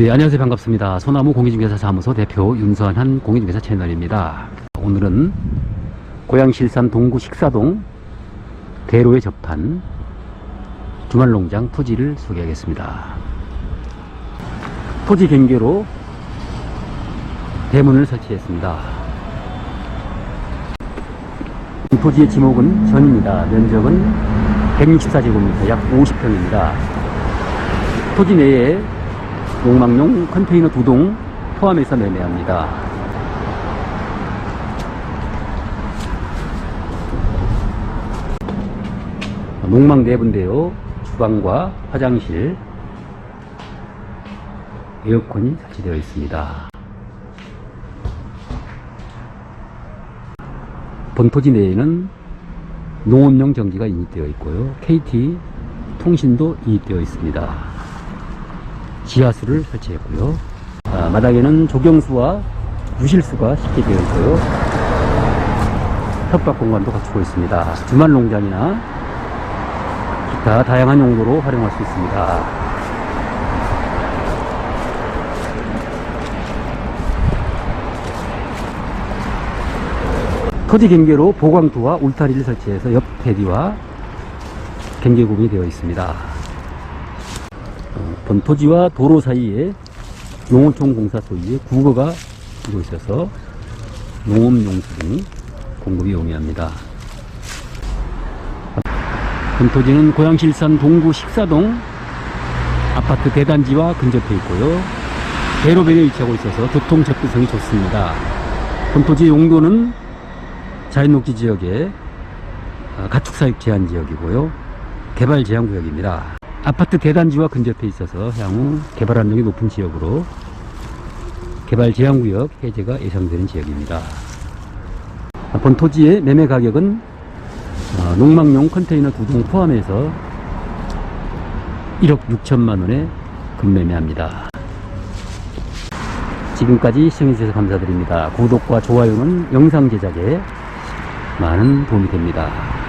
네, 안녕하세요. 반갑습니다. 소나무 공인중개사 사무소 대표 윤서한 공인중개사 채널입니다. 오늘은 고양 실산 동구 식사동 대로에 접한 주말 농장 토지를 소개하겠습니다. 토지 경계로 대문을 설치했습니다. 이 토지의 지목은 전입니다. 면적은 164제곱미터, 약 50평입니다. 토지 내에 농막용 컨테이너 두 동 포함해서 매매합니다. 농막 내부인데요. 주방과 화장실, 에어컨이 설치되어 있습니다. 본토지 내에는 농업용 전기가 인입되어 있고요. KT 통신도 인입되어 있습니다. 지하수를 설치했고요. 아, 마당에는 조경수와 유실수가 쉽게 되어 있고요. 텃밭 공간도 갖추고 있습니다. 주말 농장이나 기타 다양한 용도로 활용할 수 있습니다. 토지 경계로 보강투와 울타리를 설치해서 옆 대리와 경계구분이 되어 있습니다. 어, 본토지와 도로 사이에 농어촌 공사 소유의 국어가 두고 있어서 농업용수 등 공급이 용이합니다. 본토지는 고양실산 동구 식사동 아파트 대단지와 근접해 있고요. 대로변에 위치하고 있어서 교통 접근성이 좋습니다. 본토지 용도는 자연녹지 지역의 어, 가축사육 제한 지역이고요. 개발 제한 구역입니다. 아파트 대단지와 근접해 있어서 향후 개발 압력이 높은 지역으로 개발 제한 구역 해제가 예상되는 지역입니다. 본 토지의 매매 가격은 어, 농막용 컨테이너 두 동 포함해서 1억 6천만 원에 급매매합니다. 지금까지 시청해주셔서 감사드립니다. 구독과 좋아요는 영상 제작에 많은 도움이 됩니다.